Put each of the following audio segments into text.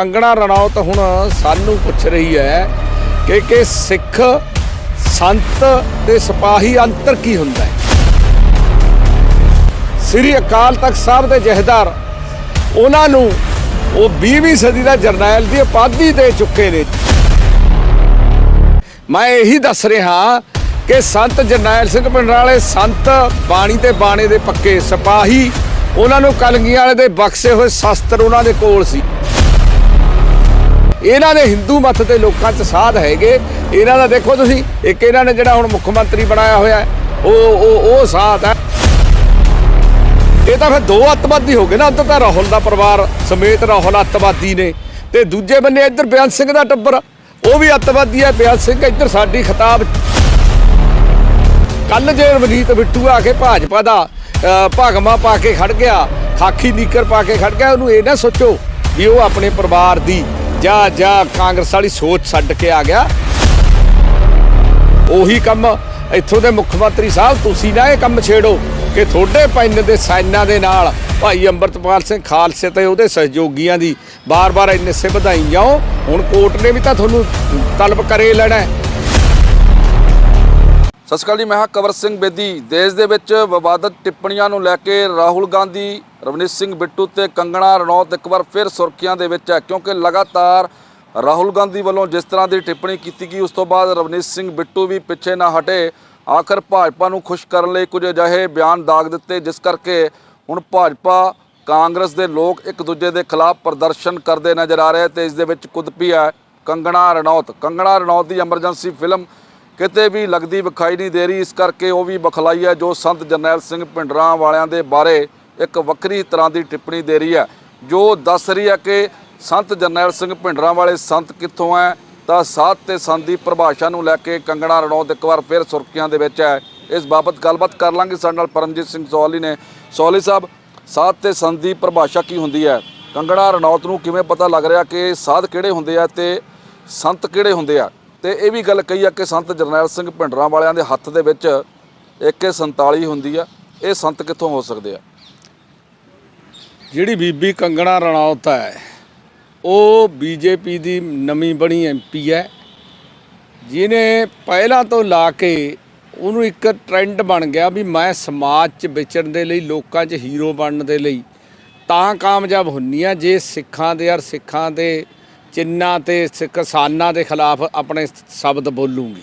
ਕੰਗਣਾ ਰਣੌਤ ਹੁਣ ਸਾਨੂੰ ਪੁੱਛ ਰਹੀ ਹੈ ਕਿ ਕਿ ਸਿੱਖ ਸੰਤ ਤੇ ਸਿਪਾਹੀ ਅੰਤਰ ਕੀ ਹੁੰਦਾ ਹੈ? ਸ੍ਰੀ ਅਕਾਲ ਤਖਤ ਸਾਹਿਬ ਦੇ ਜਹੇਦਾਰ, ਉਹਨਾਂ ਨੂੰ ਉਹ 20ਵੀਂ ਸਦੀ ਦਾ ਜਰਨੈਲ ਦੀ ਉਪਾਧੀ ਦੇ ਚੁੱਕੇ ਨੇ। ਮੈਂ ਇਹੀ ਦੱਸ ਰਿਹਾ ਕਿ ਸੰਤ ਜਰਨੈਲ ਸਿੰਘ ਪਿੰਡ ਵਾਲੇ ਸੰਤ ਬਾਣੀ ਤੇ ਬਾਣੇ ਦੇ ਪੱਕੇ ਸਿਪਾਹੀ, ਉਹਨਾਂ ਨੂੰ ਕਲਗੀਆਂ ਵਾਲੇ ਦੇ ਬਖਸ਼ੇ ਹੋਏ ਸ਼ਸਤਰ ਉਹਨਾਂ ਦੇ ਕੋਲ ਸੀ। ਇਹਨਾਂ ਦੇ ਹਿੰਦੂ ਮਤ ਦੇ ਲੋਕਾਂ 'ਚ ਸਾਧ ਹੈਗੇ। ਇਹਨਾਂ ਦਾ ਦੇਖੋ ਤੁਸੀਂ ਇੱਕ ਇਹਨਾਂ ਨੇ ਜਿਹੜਾ ਹੁਣ ਮੁੱਖ ਮੰਤਰੀ ਬਣਾਇਆ ਹੋਇਆ ਉਹ ਉਹ ਉਹ ਸਾਧ ਹੈ। ਇਹ ਤਾਂ ਫਿਰ ਦੋ ਅੱਤਵਾਦੀ ਹੋ ਗਏ ਨਾ ਅੰਦਰ ਤਾਂ ਰਾਹੁਲ ਦਾ ਪਰਿਵਾਰ ਸਮੇਤ ਰਾਹੁਲ ਅੱਤਵਾਦੀ ਨੇ। ਤੇ ਦੂਜੇ ਬੰਨੇ ਇੱਧਰ ਬਿਆਨ ਸਿੰਘ ਦਾ ਟੱਬਰ ਉਹ ਵੀ ਅੱਤਵਾਦੀ ਹੈ। ਬਿਆਨ ਸਿੰਘ ਇੱਧਰ ਸਾਡੀ ਖਿਤਾਬ। ਕੱਲ ਜੇ ਰਵਨੀਤ ਬਿੱਟੂ ਆ ਕੇ ਭਾਜਪਾ ਦਾ ਅ, ਭਾਗਮਾ ਪਾ ਕੇ ਖੜ ਗਿਆ ਖਾਕੀ ਨੀਕਰ ਪਾ ਕੇ ਖੜ ਗਿਆ ਉਹਨੂੰ ਇਹ ਨਾ ਸੋਚੋ ਵੀ ਉਹ ਆਪਣੇ ਪਰਿਵਾਰ ਦੀ ਜਾਂ ਜਾਂ, ਕਾਂਗਰਸ ਵਾਲੀ ਸੋਚ ਛੱਡ ਕੇ ਆ ਗਿਆ। ਉਹੀ ਕੰਮ ਇੱਥੋਂ ਦੇ ਮੁੱਖ ਮੰਤਰੀ ਸਾਹਿਬ, ਤੁਸੀਂ ਨਾ ਇਹ ਕੰਮ ਛੇੜੋ ਕਿ ਤੁਹਾਡੇ ਪੈਨ ਦੇ ਸਾਈਨਾਂ ਦੇ ਨਾਲ ਭਾਈ ਅੰਮ੍ਰਿਤਪਾਲ ਸਿੰਘ ਖਾਲਸੇ ਤੇ ਉਹਦੇ ਸਹਿਯੋਗੀਆਂ ਦੀ ਬਾਰ-ਬਾਰ ਇੰਨੇ ਸੇ ਵਧਾਈ ਜਾਓ ਹੁਣ ਕੋਰਟ ਨੇ ਵੀ ਤਾਂ ਤੁਹਾਨੂੰ ਤਲਬ ਕਰੇ ਲੈਣਾ ਸਤਿ ਸ਼੍ਰੀ ਅਕਾਲ ਜੀ, ਮੈਂ ਹਾਂ ਕਵਰ ਸਿੰਘ ਬੇਦੀ। ਦੇਸ਼ ਦੇ ਵਿੱਚ ਵਿਵਾਦਤ ਟਿੱਪਣੀਆਂ ਨੂੰ ਲੈ ਕੇ ਰਾਹੁਲ ਗਾਂਧੀ, ਰਵਨੀਤ ਸਿੰਘ ਬਿੱਟੂ ਤੇ ਕੰਗਣਾ ਰਣੌਤ ਇੱਕ ਵਾਰ ਫਿਰ ਸੁਰਖੀਆਂ ਦੇ ਵਿੱਚ ਹੈ, ਕਿਉਂਕਿ ਲਗਾਤਾਰ ਰਾਹੁਲ ਗਾਂਧੀ ਵੱਲੋਂ ਜਿਸ ਤਰ੍ਹਾਂ ਦੀ ਟਿੱਪਣੀ ਕੀਤੀ ਗਈ, ਉਸ ਤੋਂ ਬਾਅਦ ਰਵਨੀਤ ਸਿੰਘ ਬਿੱਟੂ ਵੀ ਪਿੱਛੇ ਨਾ ਹਟੇ। ਆਖਰ ਭਾਜਪਾ ਨੂੰ ਖੁਸ਼ ਕਰਨ ਲਈ ਕੁਝ ਅਜਿਹੇ ਬਿਆਨ ਦਾਗ ਦਿੱਤੇ, ਜਿਸ ਕਰਕੇ ਹੁਣ ਭਾਜਪਾ, ਕਾਂਗਰਸ ਦੇ ਲੋਕ ਇੱਕ ਦੂਜੇ ਦੇ ਖਿਲਾਫ ਪ੍ਰਦਰਸ਼ਨ ਕਰਦੇ ਨਜ਼ਰ ਆ ਰਹੇ ਤੇ ਇਸ ਦੇ ਵਿੱਚ ਕੁੱਦ ਹੈ ਕੰਗਣਾ ਰਣੌਤ। ਕੰਗਣਾ ਰਣੌਤ ਦੀ ਐਮਰਜੈਂਸੀ ਫਿਲਮ ਕਿਤੇ ਵੀ ਲੱਗਦੀ ਵਿਖਾਈ ਨਹੀਂ ਦੇ ਰਹੀ। ਇਸ ਕਰਕੇ ਉਹ ਵੀ ਬਖਲਾਈ ਹੈ ਜੋ ਸੰਤ ਜਰਨੈਲ ਸਿੰਘ ਭਿੰਡਰਾਂ ਵਾਲਿਆਂ ਦੇ ਬਾਰੇ ਇੱਕ ਵੱਖਰੀ ਤਰ੍ਹਾਂ ਦੀ ਟਿੱਪਣੀ ਦੇ ਰਹੀ ਹੈ। ਜੋ ਦੱਸ ਰਹੀ ਹੈ ਕਿ ਸੰਤ ਜਰਨੈਲ ਸਿੰਘ ਭਿੰਡਰਾਂ ਵਾਲੇ ਸੰਤ ਕਿੱਥੋਂ ਹੈ, ਤਾਂ ਸਾਧ ਤੇ ਸੰਤ ਦੀ ਪਰਿਭਾਸ਼ਾ ਨੂੰ ਲੈ ਕੇ ਕੰਗਣਾ ਰਣੌਤ ਇੱਕ ਵਾਰ ਫਿਰ ਸੁਰਖੀਆਂ ਦੇ ਵਿੱਚ ਹੈ। ਇਸ ਬਾਬਤ ਗੱਲਬਾਤ ਕਰ ਲਾਂਗੇ। ਸਾਡੇ ਨਾਲ ਪਰਮਜੀਤ ਸਿੰਘ ਸੋਹਲੀ ਨੇ। ਸੋਹਲੀ ਸਾਹਿਬ, ਸਾਧ ਤੇ ਸੰਤ ਦੀ ਪਰਿਭਾਸ਼ਾ ਕੀ ਹੁੰਦੀ ਹੈ? ਕੰਗਣਾ ਰਣੌਤ ਨੂੰ ਕਿਵੇਂ ਪਤਾ ਲੱਗ ਰਿਹਾ ਕਿ ਸਾਧ ਕਿਹੜੇ ਹੁੰਦੇ ਆ ਤੇ ਸੰਤ ਕਿਹੜੇ ਹੁੰਦੇ ਆ? ਤੇ ਇਹ ਵੀ ਗੱਲ ਕਹੀ ਆ ਕਿ ਸੰਤ ਜਰਨੈਲ ਸਿੰਘ ਭਿੰਡਰਾਂ ਵਾਲਿਆਂ ਦੇ ਹੱਥ ਦੇ ਵਿੱਚ AK47 ਹੁੰਦੀ ਆ, ਇਹ ਸੰਤ ਕਿੱਥੋਂ ਹੋ ਸਕਦੇ ਆ? ਜਿਹੜੀ ਬੀਬੀ ਕੰਗਣਾ ਰਣੌਤ ਹੈ, ਉਹ ਬੀਜੇਪੀ ਦੀ ਨਵੀਂ ਬਣੀ ਐਮਪੀ ਹੈ। ਜਿਹਨੇ ਪਹਿਲਾਂ ਤੋਂ ਲਾ ਕੇ ਉਹਨੂੰ ਇੱਕ ਟ੍ਰੈਂਡ ਬਣ ਗਿਆ ਵੀ ਮੈਂ ਸਮਾਜ 'ਚ ਵਿਚਰਨ ਦੇ ਲਈ, ਲੋਕਾਂ 'ਚ ਹੀਰੋ ਬਣਨ ਦੇ ਲਈ ਤਾਂ ਕਾਮਯਾਬ ਹੁੰਨੀ ਆ। ਜੇ ਸਿੱਖਾਂ ਦੇ ਔਰ ਸਿੱਖਾਂ ਦੇ ਚਿੰਨ੍ਹਾਂ ਤੇ ਸਿੱਖ ਕਿਸਾਨਾਂ ਦੇ ਖਿਲਾਫ ਆਪਣੇ ਸ਼ਬਦ ਬੋਲੂੰਗੀ।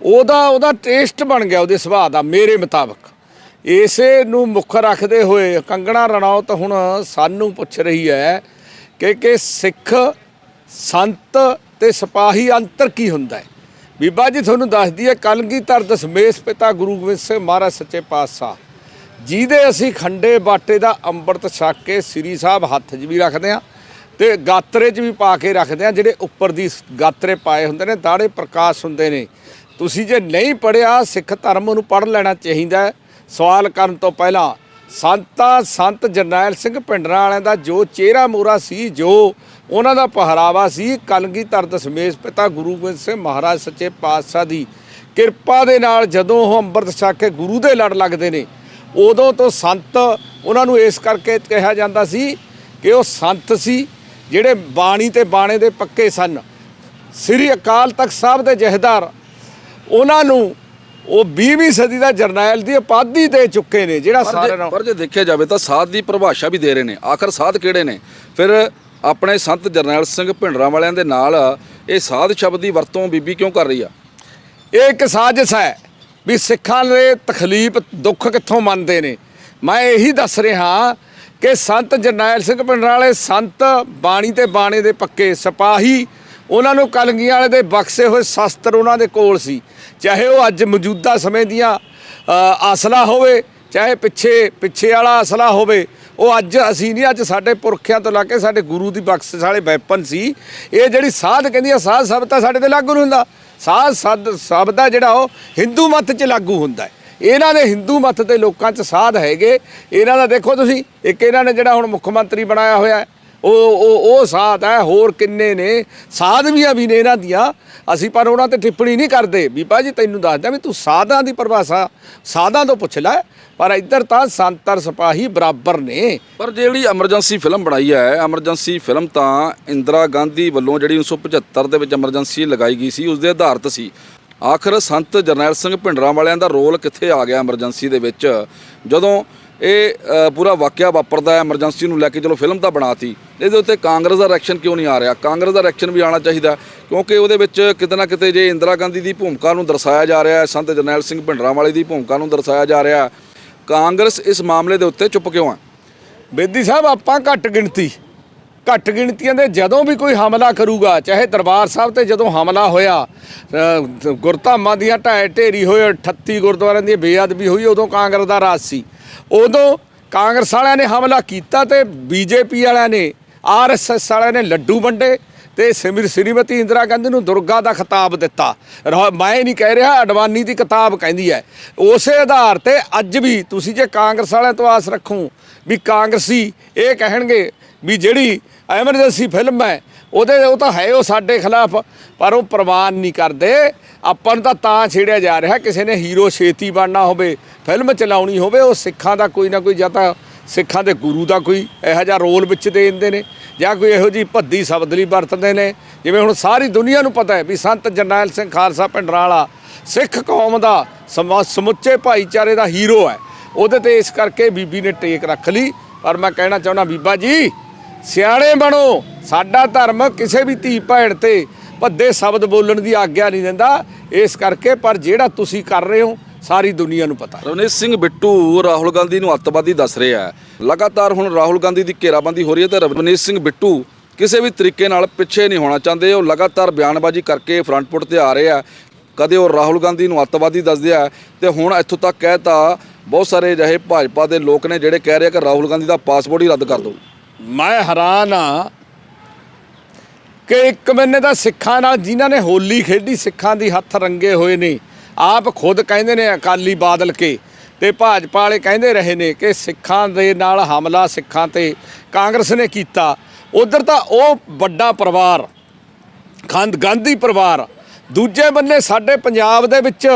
ਉਹਦਾ ਉਹਦਾ ਟੇਸਟ ਬਣ ਗਿਆ, ਉਹਦੇ ਸੁਭਾਅ ਦਾ, ਮੇਰੇ ਮੁਤਾਬਕ। ਇਸੇ ਨੂੰ ਮੁੱਖ ਰੱਖਦੇ ਹੋਏ ਕੰਗਣਾ ਰਣੌਤ ਹੁਣ ਸਾਨੂੰ ਪੁੱਛ ਰਹੀ ਹੈ ਕਿ ਕਿ ਸਿੱਖ ਸੰਤ ਤੇ ਸਿਪਾਹੀ ਅੰਤਰ ਕੀ ਹੁੰਦਾ ਹੈ? ਬੀਬਾ ਜੀ ਤੁਹਾਨੂੰ ਦੱਸਦੀ ਹੈ ਕਲਗੀਧਰ ਦਸ਼ਮੇਸ਼ ਪਿਤਾ ਗੁਰੂ ਗੋਬਿੰਦ ਸਿੰਘ ਮਹਾਰਾਜ ਸੱਚੇ ਪਾਤਸ਼ਾਹ। ਜਿਹਦੇ ਅਸੀਂ ਖੰਡੇ ਬਾਟੇ ਦਾ ਅੰਮ੍ਰਿਤ ਛਕ ਕੇ ਸ੍ਰੀ ਸਾਹਿਬ ਹੱਥ 'ਚ ਵੀ ਰੱਖਦੇ ਹਾਂ ਤੇ ਗਾਤਰੇ 'ਚ ਵੀ ਪਾ ਕੇ ਰੱਖਦੇ ਆ, ਜਿਹੜੇ ਉੱਪਰ ਦੀ ਗਾਤਰੇ ਪਾਏ ਹੁੰਦੇ ਨੇ, ਦਾੜੇ ਪ੍ਰਕਾਸ਼ ਹੁੰਦੇ ਨੇ। ਤੁਸੀਂ ਜੇ ਨਹੀਂ ਪੜਿਆ ਸਿੱਖ ਧਰਮ ਨੂੰ ਪੜ ਲੈਣਾ ਚਾਹੀਦਾ ਸਵਾਲ ਕਰਨ ਤੋਂ ਪਹਿਲਾਂ, ਸੰਤਾ ਸੰਤ ਜਰਨੈਲ ਸਿੰਘ ਭਿੰਡਰਾਂ ਵਾਲਿਆਂ ਦਾ ਜੋ ਚਿਹਰਾ ਮੋਰਾ ਸੀ, ਜੋ ਉਹਨਾਂ ਦਾ ਪਹਿਰਾਵਾ ਸੀ ਕਲਗੀਧਰ ਦਸ਼ਮੇਸ਼ ਪਿਤਾ ਗੁਰੂ ਗੋਬਿੰਦ ਸਿੰਘ ਮਹਾਰਾਜ ਸੱਚੇ ਪਾਤਸ਼ਾਹ ਦੀ ਕਿਰਪਾ ਦੇ ਨਾਲ ਜਦੋਂ ਉਹ ਅੰਮ੍ਰਿਤ ਛਕ ਕੇ ਗੁਰੂ ਦੇ ਲੜ ਲੱਗਦੇ ਨੇ, ਉਦੋਂ ਤੋਂ ਸੰਤ ਉਹਨਾਂ ਨੂੰ ਇਸ ਕਰਕੇ ਕਿਹਾ ਜਾਂਦਾ ਸੀ ਕਿ ਉਹ ਸੰਤ ਸੀ। ਜਿਹੜੇ ਬਾਣੀ ਤੇ ਬਾਣੇ ਦੇ ਪੱਕੇ ਸਨ। ਸ੍ਰੀ ਅਕਾਲ ਤਖਤ ਸਾਹਿਬ ਦੇ ਜਹੇਦਾਰ ਉਹਨਾਂ ਨੂੰ ਉਹ 20ਵੀਂ ਸਦੀ ਦਾ ਜਰਨੈਲ ਦੀ ਉਪਾਧੀ ਦੇ ਚੁੱਕੇ ਨੇ ਜਿਹੜਾ ਪਰ ਸਾਰਿਆਂ ਜੇ- ਨਾਲੋਂ ਪਰ ਜੇ ਦੇਖਿਆ ਜਾਵੇ ਤਾਂ ਸਾਧ ਦੀ ਪਰਿਭਾਸ਼ਾ ਵੀ ਦੇ ਰਹੇ ਨੇ। ਆਖਰ ਸਾਧ ਕਿਹੜੇ ਨੇ? ਫਿਰ ਆਪਣੇ ਸੰਤ ਜਰਨੈਲ ਸਿੰਘ ਭਿੰਡਰਾਂ ਵਾਲਿਆਂ ਦੇ ਨਾਲ ਇਹ ਸਾਧ ਸ਼ਬਦ ਦੀ ਵਰਤੋਂ ਬੀਬੀ ਕਿਉਂ ਕਰ ਰਹੀ ਆ? ਇਹ ਇੱਕ ਸਾਜ਼ਿਸ਼ ਹੈ ਵੀ ਸਿੱਖਾਂ ਦੇ ਤਕਲੀਫ ਦੁੱਖ ਕਿੱਥੋਂ ਮੰਨਦੇ ਨੇ। ਮੈਂ ਇਹੀ ਦੱਸ ਰਿਹਾ ਕਿ ਸੰਤ ਜਰਨੈਲ ਸਿੰਘ ਪਿੰਡਰਾਂ ਵਾਲੇ ਸੰਤ ਬਾਣੀ ਤੇ ਬਾਣੇ ਦੇ ਪੱਕੇ ਸਿਪਾਹੀ, ਉਹਨਾਂ ਨੂੰ ਕਲਗੀਆਂ ਵਾਲੇ ਦੇ ਬਖਸ਼ੇ ਹੋਏ ਸ਼ਸਤਰ ਉਹਨਾਂ ਦੇ ਕੋਲ ਸੀ। ਚਾਹੇ ਉਹ ਅੱਜ ਮੌਜੂਦਾ ਸਮੇਂ ਦੀਆਂ ਅਸਲਾ ਹੋਵੇ, ਚਾਹੇ ਪਿੱਛੇ ਪਿੱਛੇ ਵਾਲਾ ਅਸਲਾ ਹੋਵੇ, ਉਹ ਅੱਜ ਅਸੀਂ ਨਹੀਂ, ਅੱਜ ਸਾਡੇ ਪੁਰਖਿਆਂ ਤੋਂ ਲਾ ਕੇ ਸਾਡੇ ਗੁਰੂ ਦੀ ਬਖਸ਼ਿਸ਼ ਵਾਲੇ ਵੈਪਨ ਸੀ। ਇਹ ਜਿਹੜੀ ਸਾਧ ਕਹਿੰਦੀ ਆ, ਸਾਧ ਸ਼ਬਦ ਤਾਂ ਸਾਡੇ ਤੇ ਲਾਗੂ ਨਹੀਂ ਹੁੰਦਾ। ਸਾਧ ਸਦ ਸ਼ਬਦ ਦਾ ਜਿਹੜਾ ਉਹ ਹਿੰਦੂ ਮਤ 'ਚ ਲਾਗੂ ਹੁੰਦਾ ਹੈ। ਇਹਨਾਂ ਦੇ ਹਿੰਦੂ ਮਤ ਦੇ ਲੋਕਾਂ 'ਚ ਸਾਧ ਹੈਗੇ। ਇਹਨਾਂ ਦਾ ਦੇਖੋ ਤੁਸੀਂ ਇੱਕ ਇਹਨਾਂ ਨੇ ਜਿਹੜਾ ਹੁਣ ਮੁੱਖ ਮੰਤਰੀ ਬਣਾਇਆ ਹੋਇਆ ਹੈ, ਉਹ ਉਹ ਉਹ ਸਾਧ ਹੈ ਹੋਰ ਕਿੰਨੇ ਨੇ? ਸਾਧਵੀਆਂ ਵੀ ਨੇ ਇਹਨਾਂ ਦੀਆਂ। ਅਸੀਂ ਪਰ ਉਹਨਾਂ ਤੇ ਟਿੱਪਣੀ ਨਹੀਂ ਕਰਦੇ। ਬੀਬਾ ਜੀ ਤੈਨੂੰ ਦੱਸਦਾ ਵੀ ਤੂੰ ਸਾਧਾਂ ਦੀ ਪਰਿਭਾਸ਼ਾ ਸਾਧਾਂ ਤੋਂ ਪੁੱਛ ਲੈ। ਪਰ ਇੱਧਰ ਤਾਂ ਸੰਤਰ ਸਿਪਾਹੀ ਬਰਾਬਰ ਨੇ। ਪਰ ਜਿਹੜੀ ਐਮਰਜੈਂਸੀ ਫਿਲਮ ਬਣਾਈ ਹੈ ਐਮਰਜੈਂਸੀ ਫਿਲਮ ਤਾਂ ਇੰਦਰਾ ਗਾਂਧੀ ਵੱਲੋਂ ਜਿਹੜੀ 1975 ਦੇ ਵਿੱਚ ਐਮਰਜੈਂਸੀ ਲਗਾਈ ਗਈ ਸੀ ਉਸ ਦੇ ਆਧਾਰਿਤ ਸੀ। ਆਖਰ ਸੰਤ ਜਰਨੈਲ ਸਿੰਘ ਭਿੰਡਰਾਂ ਵਾਲਿਆਂ ਦਾ ਰੋਲ ਕਿੱਥੇ ਆ ਗਿਆ ਐਮਰਜੈਂਸੀ ਦੇ ਵਿੱਚ? ਜਦੋਂ ਇਹ ਪੂਰਾ ਵਾਕਿਆ ਵਾਪਰਦਾ ਹੈ ਐਮਰਜੈਂਸੀ ਨੂੰ ਲੈ ਕੇ ਚਲੋ ਫਿਲਮ ਤਾਂ ਬਣਾਤੀ, ਇਹਦੇ ਉੱਤੇ ਕਾਂਗਰਸ ਦਾ ਰਿਐਕਸ਼ਨ ਕਿਉਂ ਨਹੀਂ ਆ ਰਿਹਾ? ਕਾਂਗਰਸ ਦਾ ਰਿਐਕਸ਼ਨ ਵੀ ਆਉਣਾ ਚਾਹੀਦਾ, ਕਿਉਂਕਿ ਉਹਦੇ ਵਿੱਚ ਕਿਤੇ ਨਾ ਕਿਤੇ ਜੇ ਇੰਦਰਾ ਗਾਂਧੀ ਦੀ ਭੂਮਿਕਾ ਨੂੰ ਦਰਸਾਇਆ ਜਾ ਰਿਹਾ ਹੈ, ਸੰਤ ਜਰਨੈਲ ਸਿੰਘ ਭਿੰਡਰਾਂ ਵਾਲੇ ਦੀ ਭੂਮਿਕਾ ਨੂੰ ਦਰਸਾਇਆ ਜਾ ਰਿਹਾ ਕਾਂਗਰਸ ਇਸ ਮਾਮਲੇ ਦੇ ਉੱਤੇ ਚੁੱਪ ਕਿਉਂ ਹੈ? ਬੇਦੀ ਸਾਹਿਬ, ਆਪਾਂ ਘੱਟ ਗਿਣਤੀ। ਘੱਟ ਗਿਣਤੀਆਂ ਦੇ ਜਦੋਂ ਵੀ ਕੋਈ ਹਮਲਾ ਕਰੂਗਾ, ਚਾਹੇ ਦਰਬਾਰ ਸਾਹਿਬ ਤੇ ਜਦੋਂ ਹਮਲਾ ਹੋਇਆ ਗੁਰਧਾਮਾਂ ਦੀਆਂ ਢਾਏ ਢੇਰੀ ਹੋਏ 38 ਗੁਰਦੁਆਰਿਆਂ ਦੀ ਬੇਅਦਬੀ ਹੋਈ, ਉਦੋਂ ਕਾਂਗਰਸ ਦਾ ਰਾਜ ਸੀ। ਉਦੋਂ ਕਾਂਗਰਸ ਵਾਲਿਆਂ ਨੇ ਹਮਲਾ ਕੀਤਾ ਤੇ ਬੀਜੇਪੀ ਵਾਲਿਆਂ ਨੇ ਆਰਐਸਐਸ ਵਾਲਿਆਂ ਨੇ ਲੱਡੂ ਵੰਡੇ ਤੇ ਸਿਮਰ ਸ੍ਰੀਮਤੀ ਇੰਦਰਾ ਗਾਂਧੀ ਨੂੰ ਦੁਰਗਾ ਦਾ ਖਿਤਾਬ ਦਿੱਤਾ। ਰ- ਮੈਂ ਨਹੀਂ ਕਹਿ ਰਿਹਾ, ਅਡਵਾਨੀ ਦੀ ਕਿਤਾਬ ਕਹਿੰਦੀ ਹੈ। ਉਸੇ ਆਧਾਰ ਤੇ ਅੱਜ ਵੀ ਤੁਸੀਂ ਜੇ ਕਾਂਗਰਸ ਵਾਲਿਆਂ ਤੋਂ ਆਸ ਰੱਖੋ ਵੀ ਕਾਂਗਰਸੀ ਇਹ ਕਹਿਣਗੇ ਵੀ ਜਿਹੜੀ ਐਮਰਜੈਂਸੀ ਫਿਲਮ ਹੈ, ਉਹਦੇ ਉਹ ਤਾਂ ਹੈ ਉਹ ਸਾਡੇ ਖਿਲਾਫ, ਪਰ ਉਹ ਪ੍ਰਵਾਨ ਨਹੀਂ ਕਰਦੇ। ਆਪਾਂ ਨੂੰ ਤਾਂ ਤਾਂ ਛੇੜਿਆ ਜਾ ਰਿਹਾ, ਕਿਸੇ ਨੇ ਹੀਰੋ ਛੇਤੀ ਬਣਨਾ ਹੋਵੇ, ਫਿਲਮ ਚਲਾਉਣੀ ਹੋਵੇ, ਉਹ ਸਿੱਖਾਂ ਦਾ ਕੋਈ ਨਾ ਕੋਈ ਜਾਂ ਤਾਂ ਸਿੱਖਾਂ ਦੇ ਗੁਰੂ ਦਾ ਕੋਈ ਇਹੋ ਜਿਹਾ ਰੋਲ ਵਿੱਚ ਦੇ ਦਿੰਦੇ ਨੇ, ਜਾਂ ਕੋਈ ਇਹੋ ਜੀ ਭੱਦੀ ਸ਼ਬਦ ਲਈ ਵਰਤਦੇ ਨੇ। ਜਿਵੇਂ ਹੁਣ ਸਾਰੀ ਦੁਨੀਆ ਨੂੰ ਪਤਾ ਹੈ ਵੀ ਸੰਤ ਜਰਨੈਲ ਸਿੰਘ ਖਾਲਸਾ ਪਿੰਡਰਾਂ ਵਾਲਾ ਸਿੱਖ ਕੌਮ ਦਾ ਸਮੁੱਚੇ ਭਾਈਚਾਰੇ ਦਾ ਹੀਰੋ ਹੈ। ਉਹਦੇ ਤੇ ਇਸ ਕਰਕੇ ਬੀਬੀ ਨੇ ਟੇਕ ਰੱਖ ਲਈ। ਪਰ ਮੈਂ ਕਹਿਣਾ ਚਾਹੁੰਦਾ, ਬੀਬਾ ਜੀ ਸਿਆਣੇ ਬਣੋ। ਸਾਡਾ ਧਰਮ ਕਿਸੇ ਵੀ ਧੀ ਭੈਣ ਤੇ ਭੱਦੇ ਸ਼ਬਦ ਬੋਲਣ ਦੀ ਆਗਿਆ ਨਹੀਂ ਦਿੰਦਾ। ਇਸ ਕਰਕੇ ਪਰ ਜਿਹੜਾ ਤੁਸੀਂ ਕਰ ਰਹੇ ਹੋ, ਸਾਰੀ ਦੁਨੀਆ ਨੂੰ ਪਤਾ। ਰਵਨੀਤ ਸਿੰਘ ਬਿੱਟੂ ਰਾਹੁਲ ਗਾਂਧੀ ਨੂੰ ਅੱਤਵਾਦੀ ਦੱਸ ਰਿਹਾ ਹੈ। ਲਗਾਤਾਰ ਹੁਣ ਰਾਹੁਲ ਗਾਂਧੀ ਦੀ ਘੇਰਾਬੰਦੀ ਹੋ ਰਹੀ ਹੈ ਤੇ ਰਵਨੀਤ ਸਿੰਘ ਬਿੱਟੂ ਕਿਸੇ ਵੀ ਤਰੀਕੇ ਨਾਲ ਪਿੱਛੇ ਨਹੀਂ ਹੋਣਾ ਚਾਹੁੰਦੇ। ਉਹ ਲਗਾਤਾਰ ਬਿਆਨਬਾਜ਼ੀ ਕਰਕੇ ਫਰੰਟ ਫੁੱਟ ਤੇ ਆ ਰਹੇ ਆ ਕਦੇ ਉਹ ਰਾਹੁਲ ਗਾਂਧੀ ਨੂੰ ਅੱਤਵਾਦੀ ਦੱਸਦੇ ਆ ਤੇ ਹੁਣ ਇੱਥੋਂ ਤੱਕ ਕਹਿਤਾ ਬਹੁਤ ਸਾਰੇ ਅਜਿਹੇ ਭਾਜਪਾ ਦੇ ਲੋਕ ਨੇ ਜਿਹੜੇ ਕਹਿ ਰਹੇ ਆ ਕਿ ਰਾਹੁਲ ਗਾਂਧੀ ਦਾ ਪਾਸਪੋਰਟ ਹੀ ਰੱਦ ਕਰ ਦਿਓ। ਮੈਂ ਹੈਰਾਨ ਆ ਕਿ ਇੱਕ ਬੰਨੇ ਤਾਂ ਸਿੱਖਾਂ ਨਾਲ ਜਿਨ੍ਹਾਂ ਨੇ ਹੋਲੀ ਖੇਡੀ, ਸਿੱਖਾਂ ਦੀ ਹੱਥ ਰੰਗੇ ਹੋਏ ਨੇ। ਆਪ ਖੁਦ ਕਹਿੰਦੇ ਨੇ ਅਕਾਲੀ ਬਾਦਲ ਕੇ ਤੇ ਭਾਜਪਾ ਵਾਲੇ ਕਹਿੰਦੇ ਰਹੇ ਨੇ ਕਿ ਸਿੱਖਾਂ ਦੇ ਨਾਲ ਹਮਲਾ ਸਿੱਖਾਂ ਤੇ ਕਾਂਗਰਸ ਨੇ ਕੀਤਾ। ਉਧਰ ਤਾਂ ਉਹ ਵੱਡਾ ਪਰਿਵਾਰ ਖੰਡ ਗਾਂਧੀ ਪਰਿਵਾਰ, ਦੂਜੇ ਬੰਨੇ ਸਾਡੇ ਪੰਜਾਬ ਦੇ ਵਿੱਚ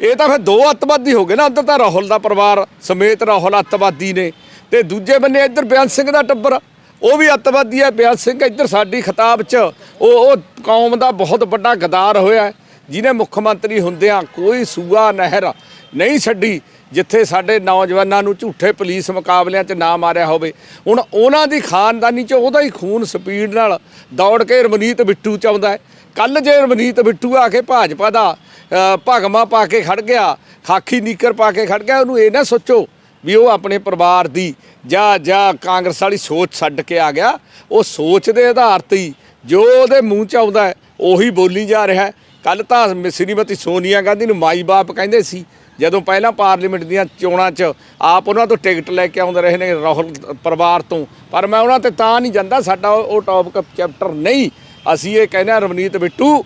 ਇਹ ਤਾਂ ਫਿਰ ਦੋ ਅੱਤਵਾਦੀ ਹੋ ਗਏ ਨਾ, ਉੱਧਰ ਤਾਂ ਰਾਹੁਲ ਦਾ ਪਰਿਵਾਰ ਸਮੇਤ ਰਾਹੁਲ ਅੱਤਵਾਦੀ ਨੇ। ਤੇ ਦੂਜੇ ਬੰਨੇ ਇੱਧਰ ਬਿਆਨ ਸਿੰਘ ਦਾ ਟੱਬਰ। ਉਹ ਵੀ ਅੱਤਵਾਦੀ ਹੈ। ਬਿਆਨ ਸਿੰਘ ਇੱਧਰ ਸਾਡੀ ਖਿਤਾਬ 'ਚ ਉਹ ਉਹ ਕੌਮ ਦਾ ਬਹੁਤ ਵੱਡਾ ਗਦਾਰ ਹੋਇਆ ਜਿਹਨੇ ਮੁੱਖ ਮੰਤਰੀ ਹੁੰਦਿਆਂ ਕੋਈ ਸੂਆ ਨਹਿਰ ਨਹੀਂ ਛੱਡੀ ਜਿੱਥੇ ਸਾਡੇ ਨੌਜਵਾਨਾਂ ਨੂੰ ਝੂਠੇ ਪੁਲਿਸ ਮੁਕਾਬਲਿਆਂ 'ਚ ਨਾ ਮਾਰਿਆ ਹੋਵੇ। ਹੁਣ ਉਹਨਾਂ ਦੀ ਖਾਨਦਾਨੀ 'ਚ ਉਹਦਾ ਹੀ ਖੂਨ ਸਪੀਡ ਨਾਲ ਦੌੜ ਕੇ ਰਮਨੀਤ ਬਿੱਟੂ ਚ ਆਉਂਦਾ ਹੈ। ਕੱਲ ਜੇ ਰਮਨੀਤ ਬਿੱਟੂ ਆ ਕੇ ਭਾਜਪਾ ਦਾ ਅ, ਭਗਮਾ ਪਾ ਕੇ ਖੜ ਗਿਆ ਖਾਕੀ ਨੀਕਰ ਪਾ ਕੇ ਖੜ ਗਿਆ ਉਹਨੂੰ ਇਹ ਨਾ ਸੋਚੋ ਵੀ ਉਹ ਆਪਣੇ ਪਰਿਵਾਰ ਦੀ, ਜਾਂ ਜਾਂ ਕਾਂਗਰਸ ਵਾਲੀ ਸੋਚ ਛੱਡ ਕੇ ਆ ਗਿਆ। ਉਹ ਸੋਚ ਦੇ ਆਧਾਰ ਤੇ ਹੀ ਜੋ ਉਹਦੇ ਮੂੰਹ ਚ ਆਉਂਦਾ ਉਹੀ ਬੋਲੀ ਜਾ ਰਿਹਾ ਕੱਲ ਤਾਂ ਸ੍ਰੀਮਤੀ ਸੋਨੀਆ ਗਾਂਧੀ ਨੂੰ ਮਾਈ ਬਾਪ ਕਹਿੰਦੇ ਸੀ, ਜਦੋਂ ਪਹਿਲਾਂ ਪਾਰਲੀਮੈਂਟ ਦੀਆਂ ਚੋਣਾਂ 'ਚ ਆਪ ਉਹਨਾਂ ਤੋਂ ਟਿਕਟ ਲੈ ਕੇ ਆਉਂਦੇ ਰਹੇ ਨੇ ਰਾਹੁਲ ਪਰਿਵਾਰ ਤੋਂ। ਪਰ ਮੈਂ ਉਹਨਾਂ ਤੇ ਤਾਂ ਨਹੀਂ ਜਾਂਦਾ, ਸਾਡਾ ਉਹ ਉਹ ਟੌਪਿਕ ਚੈਪਟਰ ਨਹੀਂ। ਅਸੀਂ ਇਹ ਕਹਿੰਦੇ ਹਾਂ ਰਵਨੀਤ ਬਿੱਟੂ,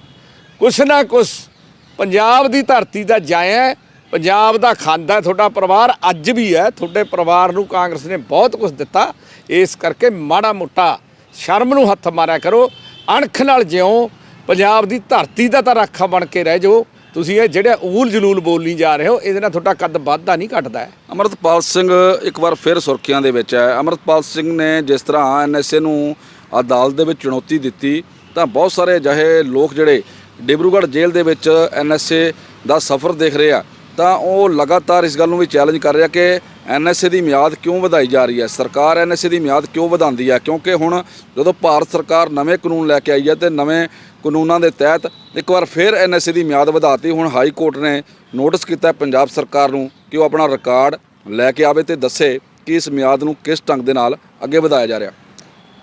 ਕੁਛ ਨਾ ਕੁਛ ਪੰਜਾਬ ਦੀ ਧਰਤੀ ਦਾ ਜਾਇਆ ਪੰਜਾਬ ਦਾ ਖਾਂਦਾ ਹੈ, ਤੁਹਾਡਾ ਪਰਿਵਾਰ ਅੱਜ ਵੀ ਹੈ, ਤੁਹਾਡੇ ਪਰਿਵਾਰ ਨੂੰ ਕਾਂਗਰਸ ਨੇ ਬਹੁਤ ਕੁਝ ਦਿੱਤਾ। ਇਸ ਕਰਕੇ ਮਾੜਾ ਮੋਟਾ ਸ਼ਰਮ ਨੂੰ ਹੱਥ ਮਾਰਿਆ ਕਰੋ, ਅਣਖ ਨਾਲ ਜਿਉਂ, ਪੰਜਾਬ ਦੀ ਧਰਤੀ ਦਾ ਤਾਂ ਰਾਖਾ ਬਣ ਕੇ ਰਹਿ ਜਾਓ। ਤੁਸੀਂ ਇਹ ਜਿਹੜੇ ਊਲ ਜਲੂਲ ਬੋਲੀ ਜਾ ਰਹੇ ਹੋ, ਇਹਦੇ ਨਾਲ ਤੁਹਾਡਾ ਕੱਦ ਵੱਧਦਾ ਨਹੀਂ, ਘਟਦਾ ਹੈ। ਅਮਰਤਪਾਲ ਸਿੰਘ ਇੱਕ ਵਾਰ ਫਿਰ ਸੁਰਖੀਆਂ ਦੇ ਵਿੱਚ ਹੈ। ਅਮਰਤਪਾਲ ਸਿੰਘ ਨੇ ਜਿਸ ਤਰ੍ਹਾਂ ਐਨਐਸਏ ਨੂੰ ਅਦਾਲਤ ਦੇ ਵਿੱਚ ਚੁਣੌਤੀ ਦਿੱਤੀ, ਤਾਂ ਬਹੁਤ ਸਾਰੇ ਅਜਿਹੇ ਲੋਕ ਜਿਹੜੇ ਡਿਬਰੂਗੜ੍ਹ ਜੇਲ੍ਹ ਦੇ ਵਿੱਚ ਐਨਐਸਏ ਦਾ ਸਫ਼ਰ ਦੇਖ ਰਹੇ ਆ। ਤਾਂ ਉਹ ਲਗਾਤਾਰ ਇਸ ਗੱਲ ਨੂੰ ਵੀ ਚੈਲੰਜ ਕਰ ਰਿਹਾ ਕਿ ਐਨਐਸਏ ਦੀ ਮਿਆਦ ਕਿਉਂ ਵਧਾਈ ਜਾ ਰਹੀ ਹੈ? ਸਰਕਾਰ ਐਨਐਸਏ ਦੀ ਮਿਆਦ ਕਿਉਂ ਵਧਾਉਂਦੀ ਹੈ? ਕਿਉਂਕਿ ਹੁਣ ਜਦੋਂ ਭਾਰਤ ਸਰਕਾਰ ਨਵੇਂ ਕਾਨੂੰਨ ਲੈ ਕੇ ਆਈ ਹੈ ਤੇ ਨਵੇਂ ਕਾਨੂੰਨਾਂ ਦੇ ਤਹਿਤ ਇੱਕ ਵਾਰ ਫਿਰ ਐਨਐਸਏ ਦੀ ਮਿਆਦ ਵਧਾਤੀ, ਹੁਣ ਹਾਈ ਕੋਰਟ ਨੇ ਨੋਟਿਸ ਕੀਤਾ ਪੰਜਾਬ ਸਰਕਾਰ ਨੂੰ ਕਿ ਉਹ ਆਪਣਾ ਰਿਕਾਰਡ ਲੈ ਕੇ ਆਵੇ ਤੇ ਦੱਸੇ ਕਿ ਇਸ ਮਿਆਦ ਨੂੰ ਕਿਸ ਢੰਗ ਦੇ ਨਾਲ ਅੱਗੇ ਵਧਾਇਆ ਜਾ ਰਿਹਾ।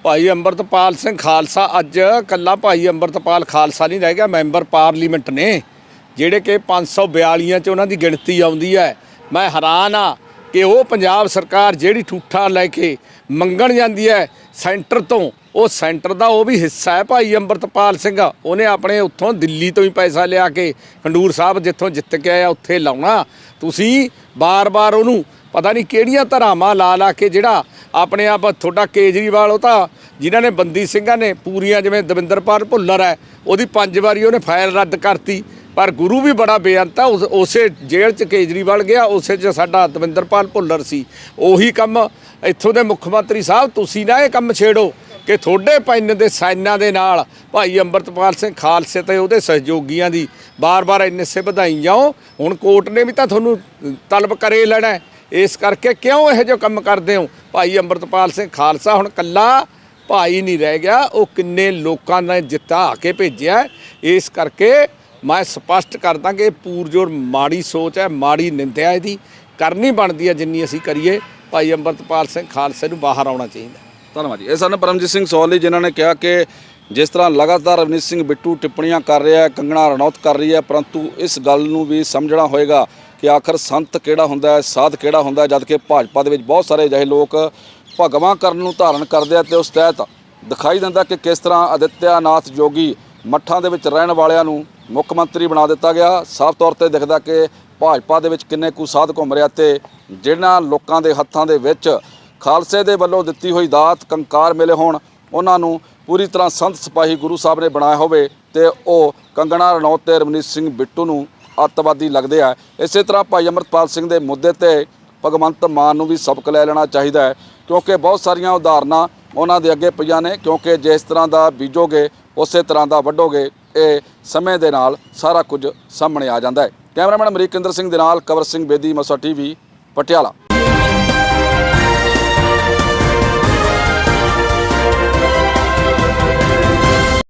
ਭਾਈ ਅੰਮ੍ਰਿਤਪਾਲ ਸਿੰਘ ਖਾਲਸਾ, ਅੱਜ ਕੱਲਾ ਭਾਈ ਅੰਮ੍ਰਿਤਪਾਲ ਖਾਲਸਾ ਨਹੀਂ ਰਹਿ ਗਿਆ, ਮੈਂਬਰ ਪਾਰਲੀਮੈਂਟ ਨੇ। ਜਿਹੜੇ ਕਿ 542 ਚ ਉਹਨਾਂ ਦੀ ਗਿਣਤੀ ਆਉਂਦੀ ਹੈ। ਮੈਂ ਹੈਰਾਨ ਆ ਕਿ ਉਹ ਪੰਜਾਬ ਸਰਕਾਰ ਜਿਹੜੀ ਠੂਠਾ ਲੈ ਕੇ ਮੰਗਣ ਜਾਂਦੀ ਹੈ ਸੈਂਟਰ ਤੋਂ, ਉਹ ਸੈਂਟਰ ਦਾ ਉਹ ਵੀ ਹਿੱਸਾ ਹੈ ਭਾਈ ਅੰਮ੍ਰਿਤਪਾਲ ਸਿੰਘ। ਉਹਨੇ ਆਪਣੇ ਉੱਥੋਂ ਦਿੱਲੀ ਤੋਂ ਹੀ ਪੈਸਾ ਲਿਆ ਕੇ ਖੰਡੂਰ ਸਾਹਿਬ ਜਿੱਥੋਂ ਜਿੱਤ ਕੇ ਆਇਆ, ਉੱਥੇ ਲਾਉਣਾ। ਤੁਸੀਂ ਬਾਰ-ਬਾਰ ਉਹਨੂੰ ਪਤਾ ਨਹੀਂ ਕਿਹੜੀਆਂ ਧਰਾਵਾਂ ਲਾ ਲਾ ਕੇ ਜਿਹੜਾ ਆਪਣੇ ਆਪ ਤੁਹਾਡਾ ਕੇਜਰੀਵਾਲ ਉਹ ਤਾਂ ਜਿਨ੍ਹਾਂ ਨੇ ਬੰਦੀ ਸਿੰਘਾਂ ਨੇ ਪੂਰੀਆਂ ਜਿਵੇਂ ਦਵਿੰਦਰਪਾਲ ਭੁੱਲਰ ਹੈ, ਉਹਦੀ ਪੰਜ ਵਾਰੀ ਉਹਨੇ ਫਾਈਲ ਰੱਦ ਕਰਤੀ। ਪਰ ਗੁਰੂ ਵੀ ਬੜਾ ਬੇਅੰਤ ਆ, ਉਸੇ ਜੇਲ੍ਹ 'ਚ ਕੇਜਰੀਵਾਲ ਗਿਆ, ਉਸੇ 'ਚ ਸਾਡਾ ਦਵਿੰਦਰਪਾਲ ਭੁੱਲਰ ਸੀ। ਉਹੀ ਕੰਮ ਇੱਥੋਂ ਦੇ ਮੁੱਖ ਮੰਤਰੀ ਸਾਹਿਬ, ਤੁਸੀਂ ਨਾ ਇਹ ਕੰਮ ਛੇੜੋ ਕਿ ਤੁਹਾਡੇ ਪੈਨ ਦੇ ਸਾਈਨਾਂ ਦੇ ਨਾਲ ਭਾਈ ਅੰਮ੍ਰਿਤਪਾਲ ਸਿੰਘ ਖਾਲਸੇ ਤੇ ਉਹਦੇ ਸਹਿਯੋਗੀਆਂ ਦੀ ਬਾਰ-ਬਾਰ ਐਨਐਸਏ ਵਧਾਈ ਜਾਓ ਹੁਣ ਕੋਰਟ ਨੇ ਵੀ ਤਾਂ ਤੁਹਾਨੂੰ ਤਲਬ ਕਰੇ ਲੈਣਾ ਇਸ ਕਰਕੇ ਕਿਉਂ ਇਹੋ ਜਿਹੇ ਕੰਮ ਕਰਦੇ ਹੋ? ਭਾਈ ਅੰਮ੍ਰਿਤਪਾਲ ਸਿੰਘ ਖਾਲਸਾ ਹੁਣ ਕੱਲਾ ਭਾਈ ਨਹੀਂ ਰਹਿ ਗਿਆ, ਉਹ ਕਿੰਨੇ ਲੋਕਾਂ ਨੇ ਜਿੱਤਾ ਕੇ ਭੇਜਿਆ। ਇਸ ਕਰਕੇ ਮੈਂ ਸਪਸ਼ਟ ਕਰਦਾ ਕਿ ਇਹ ਪੂਰਜੋਰ ਮਾੜੀ ਸੋਚ ਹੈ, ਮਾੜੀ ਨਿੰਦਿਆ ਇਹਦੀ। ਕਰਨੀ ਬਣਦੀ ਹੈ ਜਿੰਨੀ ਅਸੀਂ ਕਰੀਏ, ਭਾਈ ਅੰਮ੍ਰਿਤਪਾਲ ਸਿੰਘ ਖਾਲਸੇ ਨੂੰ ਬਾਹਰ ਆਉਣਾ ਚਾਹੀਦਾ। ਧੰਨਵਾਦ ਜੀ। ਇਹ ਸਨ ਪਰਮਜੀਤ ਸਿੰਘ ਸੋਹਲੀ ਜਿਨ੍ਹਾਂ ਨੇ ਕਿਹਾ ਕਿ ਜਿਸ ਤਰ੍ਹਾਂ ਲਗਾਤਾਰ ਰਵਨੀਤ ਸਿੰਘ ਬਿੱਟੂ ਟਿੱਪਣੀਆਂ ਕਰ ਰਿਹਾ ਹੈ, ਕੰਗਣਾ ਰਣੌਤ ਕਰ ਰਹੀ ਹੈ, ਪਰੰਤੂ ਇਸ ਗੱਲ ਨੂੰ ਵੀ ਸਮਝਣਾ ਹੋਏਗਾ ਕਿ ਆਖਰ ਸੰਤ ਕਿਹੜਾ ਹੁੰਦਾ ਹੈ, ਸਾਧ ਕਿਹੜਾ ਹੁੰਦਾ ਹੈ, ਜਦਕਿ ਭਾਜਪਾ ਦੇ ਵਿੱਚ ਬਹੁਤ ਸਾਰੇ ਅਜਿਹੇ ਲੋਕ ਭਗਵਾਂ ਕਰਨ ਨੂੰ ਧਾਰਨ ਕਰਦੇ ਆ ਤੇ ਉਸ ਤਹਿਤ ਦਿਖਾਈ ਦਿੰਦਾ ਕਿ ਕਿਸ ਤਰ੍ਹਾਂ ਅਦਿੱਤਿਆਨਾਥ ਜੋਗੀ ਮੱਠਾਂ ਦੇ ਵਿੱਚ ਰਹਿਣ ਵਾਲਿਆਂ ਨੂੰ ਮੁੱਖ ਮੰਤਰੀ ਬਣਾ ਦਿੱਤਾ ਗਿਆ। ਸਾਫ਼ ਤੌਰ ਤੇ ਦਿਖਦਾ ਕਿ ਭਾਜਪਾ ਦੇ ਵਿੱਚ ਕਿੰਨੇ ਕੁ ਸਾਧ ਘੁੰਮ ਰਿਹਾ ਤੇ ਜਿਹਨਾਂ ਲੋਕਾਂ ਦੇ ਹੱਥਾਂ ਦੇ ਵਿੱਚ ਖਾਲਸੇ ਦੇ ਵੱਲੋਂ ਦਿੱਤੀ ਹੋਈ ਦਾਤ ਕੰਕਾਰ ਮਿਲੇ ਹੋਣ, ਉਹਨਾਂ ਨੂੰ ਪੂਰੀ ਤਰ੍ਹਾਂ ਸੰਤ ਸਿਪਾਹੀ ਗੁਰੂ ਸਾਹਿਬ ਨੇ ਬਣਾਇਆ ਹੋਵੇ ਤੇ ਉਹ ਕੰਗਣਾ, ਰਣੌਤ ਤੇ ਰਮਨੀਤ ਸਿੰਘ ਬਿੱਟੂ ਨੂੰ ਅੱਤਵਾਦੀ ਲੱਗਦੇ ਆ। ਇਸੇ ਤਰ੍ਹਾਂ ਭਾਈ ਅਮਰਤਪਾਲ ਸਿੰਘ ਦੇ ਮੁੱਦੇ ਤੇ ਭਗਵੰਤ ਮਾਨ ਨੂੰ ਵੀ ਸਬਕ ਲੈ ਲੈਣਾ ਚਾਹੀਦਾ ਹੈ, ਕਿਉਂਕਿ ਬਹੁਤ ਸਾਰੀਆਂ ਉਦਾਹਰਨਾਂ ਉਹਨਾਂ ਦੇ ਅੱਗੇ ਪਈਆਂ ਨੇ, ਕਿਉਂਕਿ ਜਿਸ ਤਰ੍ਹਾਂ ਦਾ ਬੀਜੋਗੇ ਉਸੇ ਤਰ੍ਹਾਂ ਦਾ ਵੱਢੋਗੇ, ਇਹ ਸਮੇਂ ਦੇ ਨਾਲ ਸਾਰਾ ਕੁਝ ਸਾਹਮਣੇ ਆ ਜਾਂਦਾ ਹੈ। ਕੈਮਰਾਮੈਨ ਅਮਰੀਕਿੰਦਰ ਸਿੰਘ ਦੇ ਨਾਲ ਕਵਰ ਸਿੰਘ ਬੇਦੀ, ਮਸਾ ਟੀਵੀ, ਪਟਿਆਲਾ।